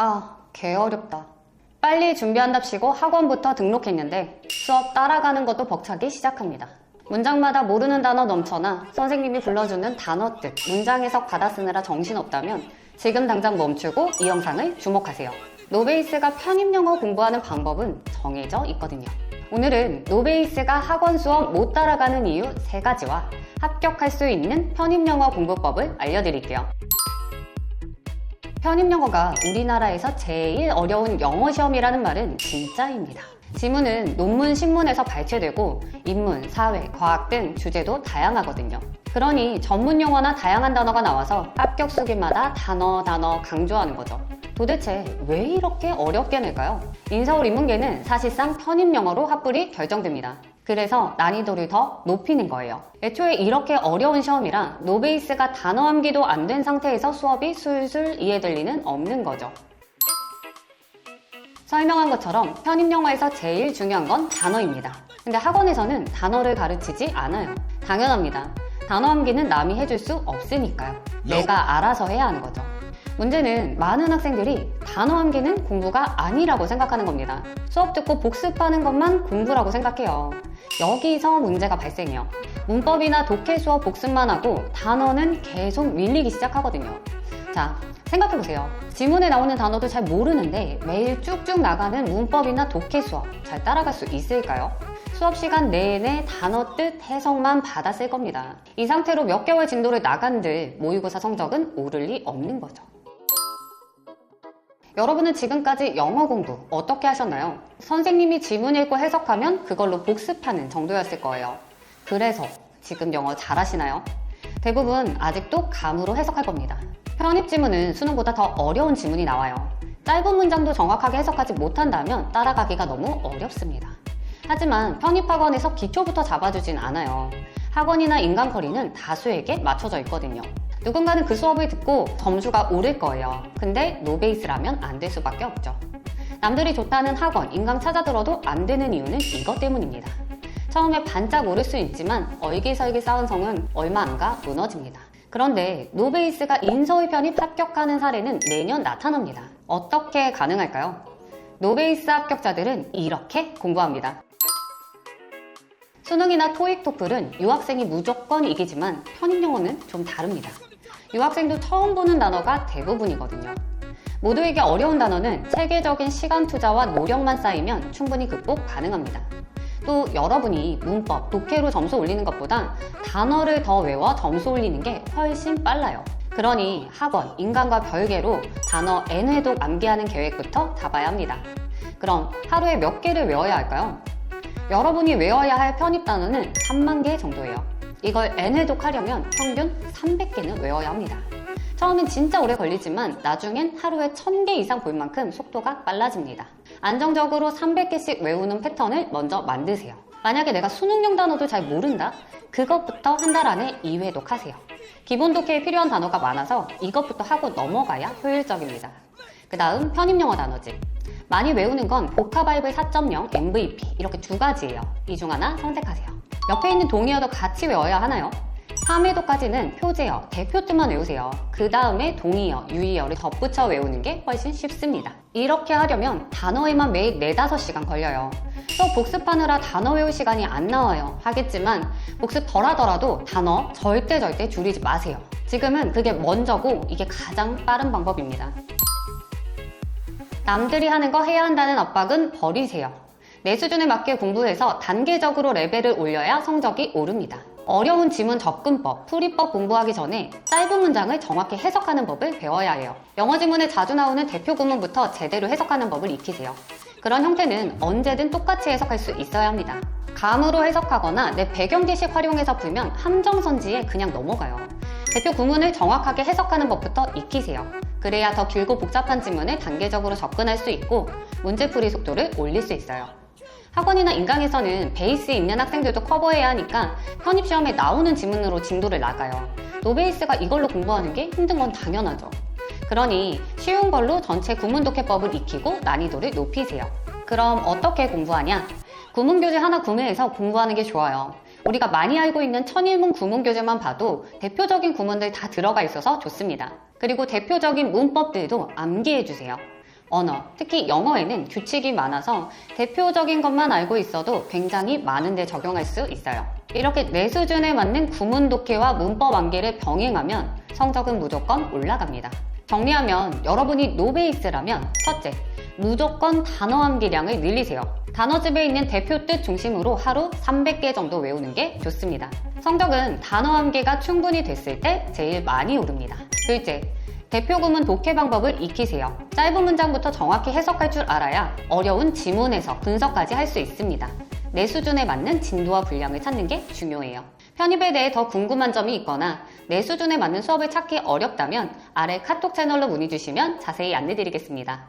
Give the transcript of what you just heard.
아, 개 어렵다. 빨리 준비한답시고 학원부터 등록했는데 수업 따라가는 것도 벅차기 시작합니다. 문장마다 모르는 단어 넘쳐나 선생님이 불러주는 단어 뜻, 문장 해석 받아 쓰느라 정신없다면 지금 당장 멈추고 이 영상을 주목하세요. 노베이스가 편입 영어 공부하는 방법은 정해져 있거든요. 오늘은 노베이스가 학원 수업 못 따라가는 이유 세가지와 합격할 수 있는 편입 영어 공부법을 알려드릴게요. 편입 영어가 우리나라에서 제일 어려운 영어 시험이라는 말은 진짜입니다. 지문은 논문, 신문에서 발췌되고 인문, 사회, 과학 등 주제도 다양하거든요. 그러니 전문 용어나 다양한 단어가 나와서 합격 수기마다 단어, 단어 강조하는 거죠. 도대체 왜 이렇게 어렵게 낼까요? 인서울 인문계는 사실상 편입 영어로 합불이 결정됩니다. 그래서 난이도를 더 높이는 거예요. 애초에 이렇게 어려운 시험이라 노베이스가 단어 암기도 안 된 상태에서 수업이 술술 이해될 리는 없는 거죠. 설명한 것처럼 편입 영어에서 제일 중요한 건 단어입니다. 근데 학원에서는 단어를 가르치지 않아요. 당연합니다. 단어 암기는 남이 해줄 수 없으니까요. 내가 알아서 해야 하는 거죠. 문제는 많은 학생들이 단어 암기는 공부가 아니라고 생각하는 겁니다. 수업 듣고 복습하는 것만 공부라고 생각해요. 여기서 문제가 발생해요. 문법이나 독해 수업 복습만 하고 단어는 계속 밀리기 시작하거든요. 자, 생각해보세요. 지문에 나오는 단어도 잘 모르는데 매일 쭉쭉 나가는 문법이나 독해 수업 잘 따라갈 수 있을까요? 수업 시간 내내 단어 뜻 해석만 받았을 겁니다. 이 상태로 몇 개월 진도를 나간들 모의고사 성적은 오를 리 없는 거죠. 여러분은 지금까지 영어 공부 어떻게 하셨나요? 선생님이 지문 읽고 해석하면 그걸로 복습하는 정도였을 거예요. 그래서 지금 영어 잘하시나요? 대부분 아직도 감으로 해석할 겁니다. 편입 지문은 수능보다 더 어려운 지문이 나와요. 짧은 문장도 정확하게 해석하지 못한다면 따라가기가 너무 어렵습니다. 하지만 편입학원에서 기초부터 잡아주진 않아요. 학원이나 인간커리는 다수에게 맞춰져 있거든요. 누군가는 그 수업을 듣고 점수가 오를 거예요. 근데 노베이스라면 안 될 수밖에 없죠. 남들이 좋다는 학원, 인강 찾아 들어도 안 되는 이유는 이것 때문입니다. 처음에 반짝 오를 수 있지만 얼기설기 쌓은 성은 얼마 안 가 무너집니다. 그런데 노베이스가 인서울 편입 합격하는 사례는 내년 나타납니다. 어떻게 가능할까요? 노베이스 합격자들은 이렇게 공부합니다. 수능이나 토익 토플은 유학생이 무조건 이기지만 편입 영어는 좀 다릅니다. 유학생도 처음 보는 단어가 대부분이거든요. 모두에게 어려운 단어는 체계적인 시간 투자와 노력만 쌓이면 충분히 극복 가능합니다. 또 여러분이 문법, 독해로 점수 올리는 것보다 단어를 더 외워 점수 올리는 게 훨씬 빨라요. 그러니 학원, 인간과 별개로 단어 N회독 암기하는 계획부터 잡아야 합니다. 그럼 하루에 몇 개를 외워야 할까요? 여러분이 외워야 할 편입 단어는 3만 개 정도예요. 이걸 N회독 하려면 평균 300개는 외워야 합니다. 처음엔 진짜 오래 걸리지만 나중엔 하루에 1000개 이상 볼 만큼 속도가 빨라집니다. 안정적으로 300개씩 외우는 패턴을 먼저 만드세요. 만약에 내가 수능용 단어도 잘 모른다? 그것부터 한 달 안에 2회 독 하세요. 기본 독해에 필요한 단어가 많아서 이것부터 하고 넘어가야 효율적입니다. 그 다음 편입영어 단어집. 많이 외우는 건 보카바이블 4.0, MVP 이렇게 두 가지예요. 이 중 하나 선택하세요. 옆에 있는 동의어도 같이 외워야 하나요? 3회도까지는 표제어, 대표뜻만 외우세요. 그 다음에 동의어, 유의어를 덧붙여 외우는 게 훨씬 쉽습니다. 이렇게 하려면 단어에만 매일 4, 5시간 걸려요. 또 복습하느라 단어 외울 시간이 안 나와요. 하겠지만 복습 덜 하더라도 단어 절대 절대 줄이지 마세요. 지금은 그게 먼저고 이게 가장 빠른 방법입니다. 남들이 하는 거 해야 한다는 압박은 버리세요. 내 수준에 맞게 공부해서 단계적으로 레벨을 올려야 성적이 오릅니다. 어려운 지문 접근법, 풀이법 공부하기 전에 짧은 문장을 정확히 해석하는 법을 배워야 해요. 영어 지문에 자주 나오는 대표 구문부터 제대로 해석하는 법을 익히세요. 그런 형태는 언제든 똑같이 해석할 수 있어야 합니다. 감으로 해석하거나 내 배경 지식 활용해서 풀면 함정선지에 그냥 넘어가요. 대표 구문을 정확하게 해석하는 법부터 익히세요. 그래야 더 길고 복잡한 지문을 단계적으로 접근할 수 있고 문제풀이 속도를 올릴 수 있어요. 학원이나 인강에서는 베이스 있는 학생들도 커버해야 하니까 편입시험에 나오는 지문으로 진도를 나가요. 노베이스가 이걸로 공부하는 게 힘든 건 당연하죠. 그러니 쉬운 걸로 전체 구문 독해법을 익히고 난이도를 높이세요. 그럼 어떻게 공부하냐? 구문교재 하나 구매해서 공부하는 게 좋아요. 우리가 많이 알고 있는 천일문 구문교재만 봐도 대표적인 구문들 다 들어가 있어서 좋습니다. 그리고 대표적인 문법들도 암기해주세요. 언어, 특히 영어에는 규칙이 많아서 대표적인 것만 알고 있어도 굉장히 많은데 적용할 수 있어요. 이렇게 내 수준에 맞는 구문 독해와 문법 암기를 병행하면 성적은 무조건 올라갑니다. 정리하면 여러분이 노베이스라면 첫째, 무조건 단어 암기량을 늘리세요. 단어집에 있는 대표 뜻 중심으로 하루 300개 정도 외우는 게 좋습니다. 성적은 단어 암기가 충분히 됐을 때 제일 많이 오릅니다. 둘째, 대표 구문 독해 방법을 익히세요. 짧은 문장부터 정확히 해석할 줄 알아야 어려운 지문 해석, 분석까지 할 수 있습니다. 내 수준에 맞는 진도와 분량을 찾는 게 중요해요. 편입에 대해 더 궁금한 점이 있거나 내 수준에 맞는 수업을 찾기 어렵다면 아래 카톡 채널로 문의 주시면 자세히 안내 드리겠습니다.